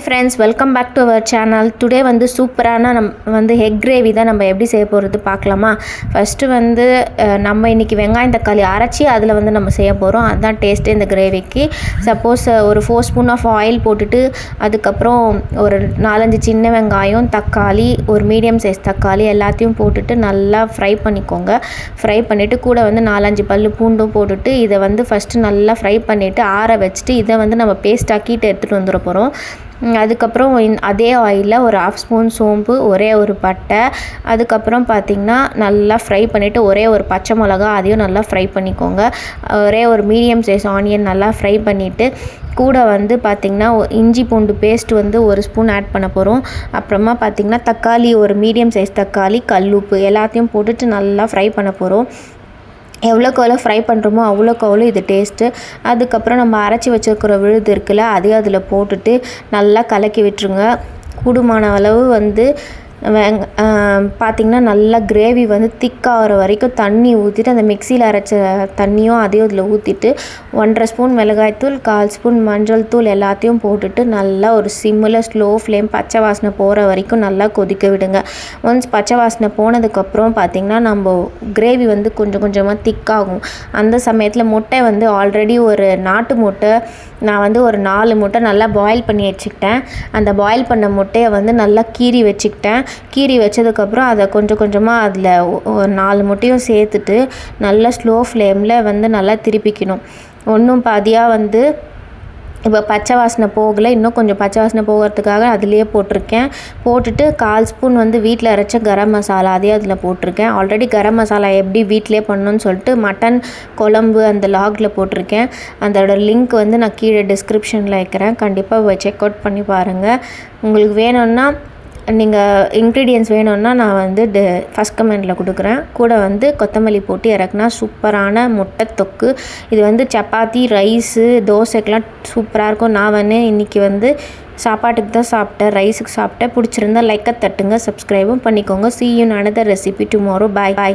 Hi friends welcome back to our channel today வந்து சூப்பரான நம் வந்து ஹெக் கிரேவி தான் நம்ம எப்படி செய்ய போகிறது பார்க்கலாமா? ஃபஸ்ட்டு வந்து நம்ம இன்றைக்கி வெங்காயம் தக்காளி அரைச்சி அதில் வந்து நம்ம செய்ய போகிறோம் அதுதான் டேஸ்ட்டு இந்த கிரேவிக்கு சப்போஸ் ஒரு ஃபோர் ஸ்பூன் ஆஃப் ஆயில் போட்டுட்டு அதுக்கப்புறம் ஒரு நாலஞ்சு சின்ன வெங்காயம் தக்காளி ஒரு மீடியம் சைஸ் தக்காளி எல்லாத்தையும் போட்டுட்டு நல்லா ஃப்ரை பண்ணிக்கோங்க. ஃப்ரை பண்ணிவிட்டு கூட வந்து நாலஞ்சு பல் பூண்டும் போட்டுட்டு இதை வந்து ஃபஸ்ட்டு நல்லா ஃப்ரை பண்ணிவிட்டு ஆற வச்சுட்டு இதை வந்து நம்ம பேஸ்ட் ஆக்கிட்டு எடுத்துகிட்டு வந்துட போகிறோம் அதுக்கப்புறம் இந்- அதே ஆயிலில் ஒரு ஹாஃப் ஸ்பூன் சோம்பு ஒரே ஒரு பட்டை. அதுக்கப்புறம் பார்த்திங்கன்னா நல்லா ஃப்ரை பண்ணிவிட்டு ஒரே ஒரு பச்சை மிளகா அதையும் நல்லா ஃப்ரை பண்ணிக்கோங்க. ஒரே ஒரு மீடியம் சைஸ் ஆனியன் நல்லா ஃப்ரை பண்ணிவிட்டு கூட வந்து பார்த்திங்கன்னா இஞ்சி பூண்டு பேஸ்ட் வந்து ஒரு ஸ்பூன் ஆட் பண்ண போகிறோம் அப்புறமா பார்த்திங்கன்னா தக்காளி ஒரு மீடியம் சைஸ் தக்காளி கல்லுப்பு எல்லாத்தையும் போட்டுட்டு நல்லா ஃப்ரை பண்ண போகிறோம் எவ்வளோக்கு எவ்வளோ ஃப்ரை பண்ணுறோமோ அவ்வளோக்கு அவ்வளோ இது டேஸ்ட்டு அதுக்கப்புறம் நம்ம அரைச்சி வச்சுருக்கிற விழுது இருக்குல்ல அதையும் அதில் போட்டுட்டு நல்லா கலக்கி விட்டுருங்க. கூடுமான அளவு வந்து வெங் பார்த்திங்கன்னா நல்லா கிரேவி வந்து திக்காகிற வரைக்கும் தண்ணி ஊற்றிட்டு அந்த மிக்சியில் அரைச்ச தண்ணியும் அதையும் அதில் ஊற்றிட்டு ஒன்றரை ஸ்பூன் மிளகாய்த்தூள் கால் ஸ்பூன் மஞ்சள் தூள் எல்லாத்தையும் போட்டுட்டு நல்லா ஒரு சிம்மில் ஸ்லோ ஃப்ளேம் பச்சை வாசனை போகிற வரைக்கும் நல்லா கொதிக்க விடுங்க. ஒன்ஸ் பச்சை வாசனை போனதுக்கப்புறம் பார்த்திங்கன்னா நம்ம கிரேவி வந்து கொஞ்சம் கொஞ்சமாக திக்காகும் அந்த சமயத்தில் முட்டை வந்து ஆல்ரெடி ஒரு நாட்டு முட்டை நான் வந்து ஒரு நாலு முட்டை நல்லா பாயில் பண்ணி வச்சுக்கிட்டேன். அந்த பாயில் பண்ண முட்டையை வந்து நல்லா கீறி வச்சுக்கிட்டேன். கீறி வச்சதுக்கப்புறம் அதை கொஞ்சம் கொஞ்சமாக அதில் நாலு முட்டையும் சேர்த்துட்டு நல்லா ஸ்லோ ஃப்ளேமில் வந்து நல்லா திருப்பிக்கணும். ஒன்றும் பாதியாக வந்து இப்போ பச்சை வாசனை போகலை இன்னும் கொஞ்சம் பச்சை வாசனை போகிறதுக்காக அதுலேயே போட்டிருக்கேன். போட்டுட்டு கால் ஸ்பூன் வந்து வீட்டில் அரைச்ச கரம் மசாலா அதையும் அதில் போட்டிருக்கேன். ஆல்ரெடி கரம் மசாலா எப்படி வீட்டிலே பண்ணணும்னு சொல்லிட்டு மட்டன் குழம்பு அந்த லாகில் போட்டிருக்கேன். அதோட லிங்க் வந்து நான் கீழே டிஸ்கிரிப்ஷனில் வைக்கிறேன். கண்டிப்பாக செக் அவுட் பண்ணி பாருங்கள் உங்களுக்கு வேணும்னா நீங்கள் இன்க்ரீடியன்ஸ் வேணும்னா நான் வந்து டி ஃபஸ்ட் கமெண்டில் கொடுக்குறேன். கூட வந்து கொத்தமல்லி போட்டு இறக்குனா சூப்பரான முட்டை தொக்கு. இது வந்து சப்பாத்தி ரைஸு தோசைக்கெலாம் சூப்பராக இருக்கும். நான் வந்து இன்றைக்கி வந்து சாப்பாட்டுக்கு தான் சாப்பிட்டேன். ரைஸுக்கு சாப்பிட்டேன். பிடிச்சிருந்தா லைக்கை தட்டுங்க. சப்ஸ்கிரைபும் பண்ணிக்கோங்க. See you in recipe tomorrow bye bye